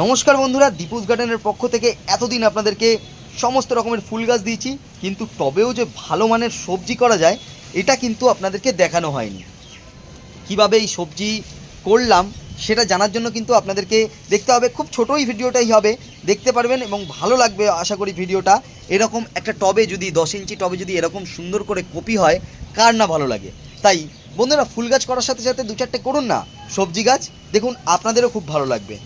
নমস্কার বন্ধুরা, দীপুস গার্ডেনের পক্ষ থেকে এতদিন আপনাদেরকে সমস্ত রকমের ফুল গাছ দিয়েছি, কিন্তু টবেও যে ভালো মানের সবজি করা যায়, এটা কিন্তু আপনাদেরকে দেখানো হয়নি। কীভাবে এই সবজি করলাম, সেটা জানার জন্য কিন্তু আপনাদেরকে দেখতে হবে, খুব ছোটোই ভিডিওটাই হবে, দেখতে পারবেন এবং ভালো লাগবে, আশা করি ভিডিওটা। এরকম একটা টবে যদি, দশ ইঞ্চি টবে যদি এরকম সুন্দর করে কপি হয়, কার না ভালো লাগে? তাই, বন্ধুরা, ফুল গাছ করার সাথে সাথে দু চারটে করুন না, সবজি গাছ, দেখুন, আপনাদেরও খুব ভালো লাগবে।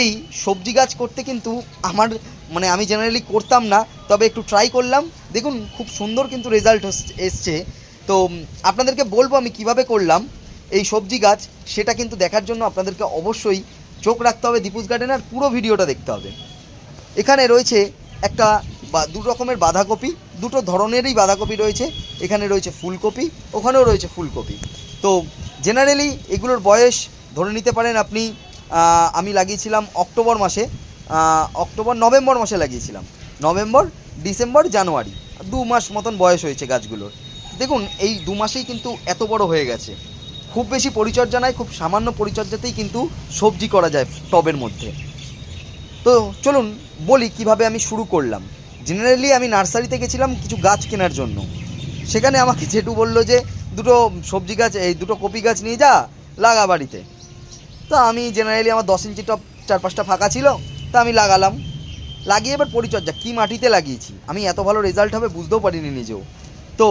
এই সবজি গাছ করতে কিন্তু আমার মানে আমি জেনারেলি করতাম না, তবে একটু ট্রাই করলাম। দেখুন, খুব সুন্দর কিন্তু রেজাল্ট এসছে। তো আপনাদেরকে বলব আমি কীভাবে করলাম এই সবজি গাছ, সেটা কিন্তু দেখার জন্য আপনাদেরকে অবশ্যই চোখ রাখতে হবে, দীপুস গার্ডেন আর পুরো ভিডিওটা দেখতে হবে। এখানে রয়েছে একটা বা, দু রকমের বাঁধাকপি, দুটো ধরনেরই বাঁধাকপি রয়েছে। এখানে রয়েছে ফুলকপি, ওখানেও রয়েছে ফুলকপি। তো জেনারেলি এগুলোর বয়স ধরে নিতে পারেন আপনি আমি লাগিয়েছিলাম অক্টোবর মাসে অক্টোবর, নভেম্বর মাসে লাগিয়েছিলাম। November, December, January. দু মাস মতন বয়স হয়েছে গাছগুলোর। দেখুন, এই দু মাসেই কিন্তু এত বড় হয়ে গেছে। খুব বেশি পরিচর্যা নাই খুব সামান্য পরিচর্যাতেই কিন্তু সবজি করা যায় টবের মধ্যে। তো চলুন বলি কীভাবে আমি শুরু করলাম। জেনারেলি আমি নার্সারিতে গেছিলাম কিছু গাছ কেনার জন্য। সেখানে আমাকে জেঠু বলল যে, দুটো সবজি গাছ, এই দুটো কপি গাছ নিয়ে যা, লাগা বাড়িতে। তো আমি জেনারেলি আমার দশ ইঞ্চি টপ চার পাঁচটা ফাঁকা ছিল, তা আমি লাগালাম। লাগিয়ে এবার পরিচর্যা, কী মাটিতে লাগিয়েছি? আমি এত ভালো রেজাল্ট হবে বুঝতেও পারিনি নিজেও। তো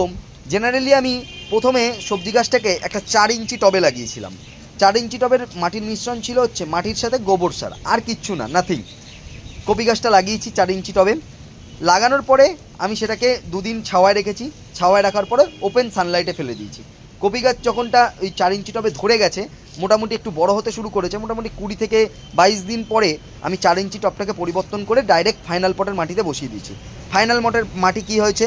জেনারেলি আমি প্রথমে সবজি গাছটাকে একটা চার ইঞ্চি টবে লাগিয়েছিলাম। চার ইঞ্চি টবের মাটির মিশ্রণ ছিল হচ্ছে মাটির সাথে গোবর সার, আর কিচ্ছু না নাথিং কপি গাছটা লাগিয়েছি চার ইঞ্চি টবে। লাগানোর পরে আমি সেটাকে দুদিন ছাওয়ায় রেখেছি। ছাওয়ায় রাখার পরে ওপেন সানলাইটে ফেলে দিয়েছি। কপি গাছ যখনটা ওই চার ইঞ্চি টবে ধরে গেছে মোটামুটি একটু বড় হতে শুরু করেছে, মোটামুটি কুড়ি থেকে বাইশ দিন পরে আমি চার ইঞ্চি টপটাকে পরিবর্তন করে ডাইরেক্ট ফাইনাল পটের মাটিতে বসিয়ে দিয়েছি। ফাইনাল মটের মাটি কি হয়েছে?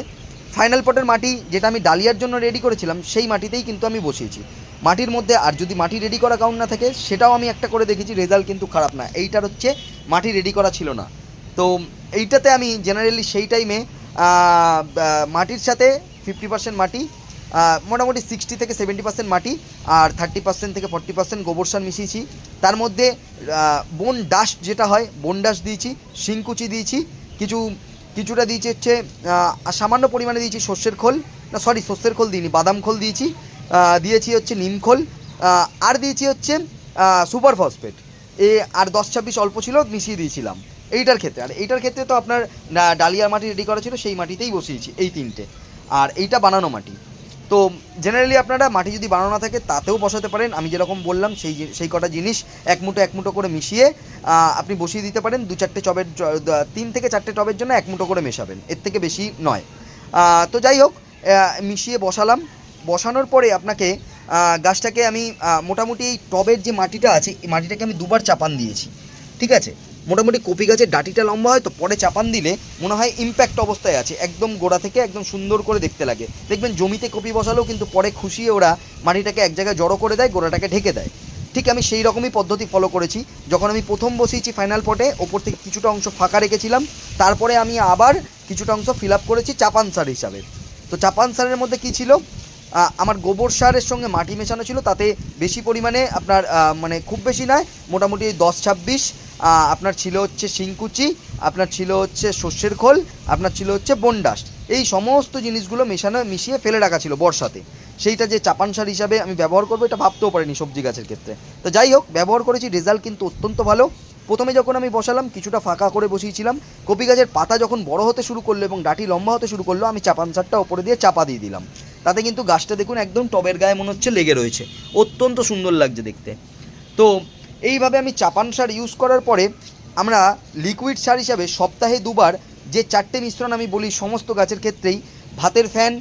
ফাইনাল পটের মাটি যেটা আমি ডালিয়ার জন্য রেডি করেছিলাম, সেই মাটিতেই কিন্তু আমি বসিয়েছি। মাটির মধ্যে আর যদি মাটি রেডি করা কাউন্ট না থাকে, সেটাও আমি একটা করে দেখেছি রেজাল্ট কিন্তু খারাপ না। এইটার হচ্ছে মাটি রেডি করা ছিল না। তো এইটাতে আমি জেনারেলি সেই টাইমে মাটির সাথে ফিফটি পার্সেন্ট মাটি মোটামুটি সিক্সটি থেকে সেভেন্টি পার্সেন্ট মাটি আর থার্টি পার্সেন্ট থেকে ফর্টি পার্সেন্ট গোবর সার মিশিয়েছি। তার মধ্যে বোন ডাস্ট যেটা হয় বোন ডাস্ট দিয়েছি, শিংকুচি দিয়েছি, কিছু, কিছুটা দিয়েছি হচ্ছে সামান্য পরিমাণে দিয়েছি সর্ষের খোল, না সরি সর্ষের খোল দিইনি, বাদাম খোল দিয়েছি দিয়েছি হচ্ছে নিম খোল আর দিয়েছি হচ্ছে সুপার ফসফেট এ, আর দশ ছাব্বিশ অল্প ছিল, মিশিয়ে দিয়েছিলাম। এইটার ক্ষেত্রে, আর এইটার ক্ষেত্রে তো আপনার ডালিয়ার মাটি রেডি করা ছিল, সেই মাটিতেই বসিয়েছি, এই তিনটে। আর এইটা বানানো মাটি। তো জেনারেলি আপনারা মাটি যদি বানানো না থাকে, তাতেও বসাতে পারেন। আমি যেরকম বললাম, সেই সেই কটা জিনিস এক মুঠো এক মুঠো করে মিশিয়ে আপনি বসিয়ে দিতে পারেন। দু চারটে দ- তিন থেকে চারটে টবের জন্য এক মুঠো করে মেশাবেন। এর থেকে বেশি নয়। তো যাই হোক মিশিয়ে বসালাম। বসানোর পরে আপনাকে গাছটাকে আমি মোটামুটি এই টবের যে মাটিটা আছে, এই মাটিটাকে আমি দুবার চাপান দিয়েছি। ঠিক আছে? মোটামুটি কপি গাছের ডাটিটা লম্বা হয়, তো পরে চাপান দিলে মনে হয় ইম্প্যাক্ট অবস্থায় আছে। একদম গোড়া থেকে একদম সুন্দর করে দেখতে লাগে। দেখবেন জমিতে কপি বসালেও কিন্তু পরে খুশিয়ে ওরা মাটিটাকে এক জায়গায় জড়ো করে দেয়, গোড়াটাকে ঢেকে দেয়। ঠিক আমি সেই রকমই পদ্ধতি ফলো করেছি। যখন আমি প্রথম বসিয়েছি ফাইনাল পটে ওপর থেকে কিছুটা অংশ ফাঁকা রেখেছিলাম। তারপরে আমি আবার কিছুটা অংশ ফিল আপ করেছি চাপান সার হিসাবে। তো চাপান সারের মধ্যে কী ছিল? আমার গোবর সারের সঙ্গে মাটি মেশানো ছিল, তাতে বেশি পরিমাণে আপনার মানে খুব বেশি নয়, মোটামুটি দশ ছাব্বিশ আপনার ছিল হচ্ছে শিংকুচি, আপনার ছিল হচ্ছে সর্ষের খোল, আপনার ছিল হচ্ছে বনডাস্ট এই সমস্ত জিনিসগুলো মেশানো, মিশিয়ে ফেলে রাখা ছিল বর্ষাতে। সেইটা যে চাপান সার হিসাবে আমি ব্যবহার করব, এটা ভাবতেও পারিনি সবজি গাছের ক্ষেত্রে। তো যাই হোক, ব্যবহার করেছি, রেজাল্ট কিন্তু অত্যন্ত ভালো। প্রথমে যখন আমি বসালাম, কিছুটা ফাঁকা করে বসিয়েছিলাম। কপি গাছের পাতা যখন বড় হতে শুরু করল এবং ডাটি লম্বা হতে শুরু করল, আমি চাপান সারটা ওপরে দিয়ে চাপা দিয়ে দিলাম। তাতে কিন্তু গাছটা দেখুন, একদম টবের গায়ে মনে হচ্ছে লেগে রয়েছে। অত্যন্ত সুন্দর লাগছে দেখতে। তো এইভাবে আমি চাপান সার ইউজ করার পরে আমরা লিকুইড সার হিসাবে সপ্তাহে দুবার যে চারটে মিশ্রণ আমি বলি সমস্ত গাছের ক্ষেত্রেই, ভাতের ফ্যান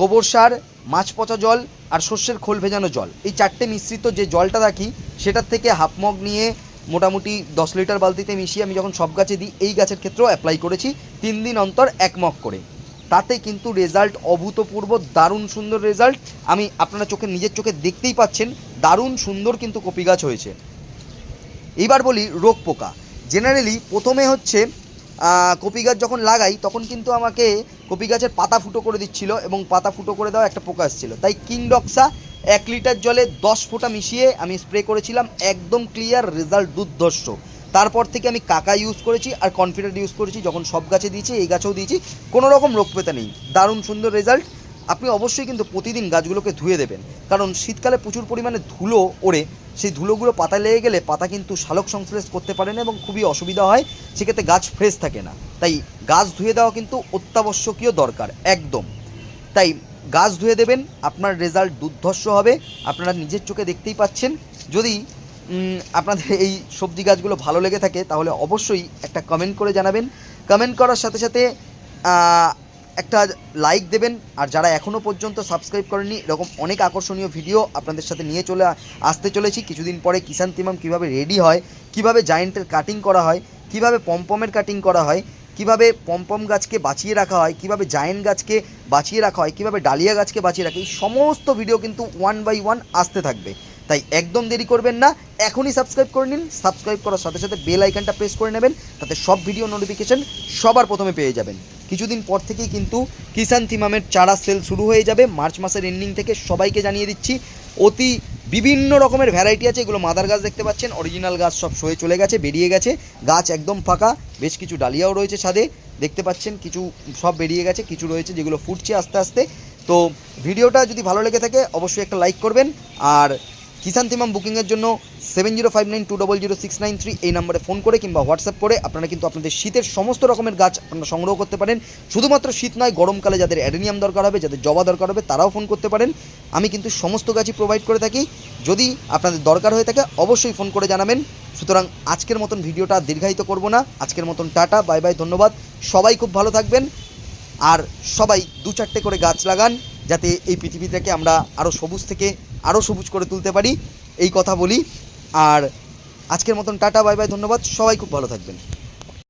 গোবর সার, মাছ পচা জল আর শস্যের খোল ভেজানো জল। এই চারটে মিশ্রিত যে জলটা রাখি, সেটার থেকে হাফ মগ নিয়ে মোটামুটি দশ লিটার বালতিতে মিশিয়ে আমি যখন সব গাছে দিই, এই গাছের ক্ষেত্রেও অ্যাপ্লাই করেছি, তিন দিন অন্তর এক মগ করে। তাতে কিন্তু রেজাল্ট অভূতপূর্ব, দারুণ সুন্দর রেজাল্ট আমি আপনারা চোখে, নিজের চোখে দেখতেই পাচ্ছেন দারুণ সুন্দর কিন্তু কপি গাছ হয়েছে। এইবার বলি রোগ পোকা। জেনারেলি প্রথমে হচ্ছে কপি গাছ যখন লাগাই, তখন কিন্তু আমাকে কপি গাছের পাতা ফুটো করে দিচ্ছিল এবং পাতা ফুটো করে দেওয়া একটা পোকা এসেছিল। তাই কিংডক্সা এক লিটার জলে দশ ফোঁটা মিশিয়ে আমি স্প্রে করেছিলাম, একদম ক্লিয়ার রেজাল্ট দুর্ধর্ষ। তারপর থেকে আমি কাকা ইউজ করেছি আর কনফিডেন্ট ইউজ করেছি, যখন সব গাছে দিয়েছি, এই গাছেও দিয়েছি, কোনো রকম রোগ পেতে নেই। দারুণ সুন্দর রেজাল্ট আপনি অবশ্যই কিন্তু প্রতিদিন গাছগুলোকে ধুয়ে দেবেন। কারণ শীতকালে প্রচুর পরিমাণে ধুলো ওড়ে, সেই ধুলোগুলো পাতা লেগে গেলে পাতা কিন্তু শালক সংশ্লেষ করতে পারে না এবং খুবই অসুবিধা হয়, সেক্ষেত্রে গাছ ফ্রেশ থাকে না। তাই গাছ ধুয়ে দেওয়া কিন্তু অত্যাবশ্যকীয় দরকার, একদম। তাই গাছ ধুয়ে দেবেন, আপনার রেজাল্ট দুর্ধর্ষ হবে, আপনারা নিজের চোখে দেখতেই পাচ্ছেন। যদি আপনাদের এই সবজি গাছগুলো ভালো লেগে থাকে, তাহলে অবশ্যই একটা কমেন্ট করে জানাবেন। কমেন্ট করার সাথে সাথে একটা লাইক দেবেন, আর যারা এখনও পর্যন্ত সাবস্ক্রাইব করেননি, এরকম অনেক আকর্ষণীয় ভিডিও আপনাদের সাথে নিয়ে চলে আসতে চলেছি। কিছুদিন পরে কিষান তিমাম কীভাবে রেডি হয়, কীভাবে জায়েন্টের কাটিং করা হয়, কীভাবে পমপমের কাটিং করা হয়, কীভাবে পমপম গাছকে বাঁচিয়ে রাখা হয়, কীভাবে জায়েন্ট গাছকে বাঁচিয়ে রাখা হয়, কীভাবে ডালিয়া গাছকে বাঁচিয়ে রাখা এই সমস্ত ভিডিও কিন্তু ওয়ান বাই ওয়ান আসতে থাকবে। তাই একদম দেরি করবেন না, এখনই সাবস্ক্রাইব করে নিন সাবস্ক্রাইব করার সাথে সাথে বেল আইকনটা প্রেস করে নেবেন, তাতে সব ভিডিও নোটিফিকেশন সবার প্রথমে পেয়ে যাবেন। কিছুদিন পর থেকেই কিন্তু কিষান তিমামের চারা সেল শুরু হয়ে যাবে। মার্চ মাসের এন্ডিং থেকে সবাইকে জানিয়ে দিচ্ছি, অতি বিভিন্ন রকমের ভ্যারাইটি আছে, এগুলো মাদার গাছ দেখতে পাচ্ছেন অরিজিনাল গাছ সব সয়ে চলে গেছে, বেরিয়ে গেছে, গাছ একদম ফাঁকা, বেশ কিছু ডালিয়াও রয়েছে ছাদে, দেখতে পাচ্ছেন কিছু সব বেরিয়ে গেছে, কিছু রয়েছে যেগুলো ফুটছে আস্তে আস্তে। তো ভিডিওটা যদি ভালো লেগে থাকে, অবশ্যই একটা লাইক করবেন, আর কিষান তিমাম বুকিংয়ের জন্য seven zero five nine two double zero six nine three এই নম্বরে ফোন করে কিংবা হোয়াটসঅ্যাপ করে আপনারা কিন্তু আপনাদের শীতের সমস্ত রকমের গাছ আপনারা সংগ্রহ করতে পারেন। শুধুমাত্র শীত নয়, গরমকালে যাদের অ্যাডেনিয়াম দরকার হবে, যাদের জবা দরকার হবে, তারাও ফোন করতে পারেন। আমি কিন্তু সমস্ত গাছই প্রোভাইড করে থাকি। যদি আপনাদের দরকার হয়ে থাকে, অবশ্যই ফোন করে জানাবেন। সুতরাং আজকের মতন ভিডিওটা দীর্ঘায়িত করব না। আজকের মতন টাটা, বাই বাই, ধন্যবাদ। সবাই খুব ভালো থাকবেন। আর সবাই দু চারটে করে গাছ লাগান, যাতে এই পৃথিবীটাকে আমরা আরও সবুজ থেকে আরও সবুজ করে তুলতে পারি। এই কথা বলি। আর আজকের মতন টাটা, বাই বাই, ধন্যবাদ। সবাই খুব ভালো থাকবেন।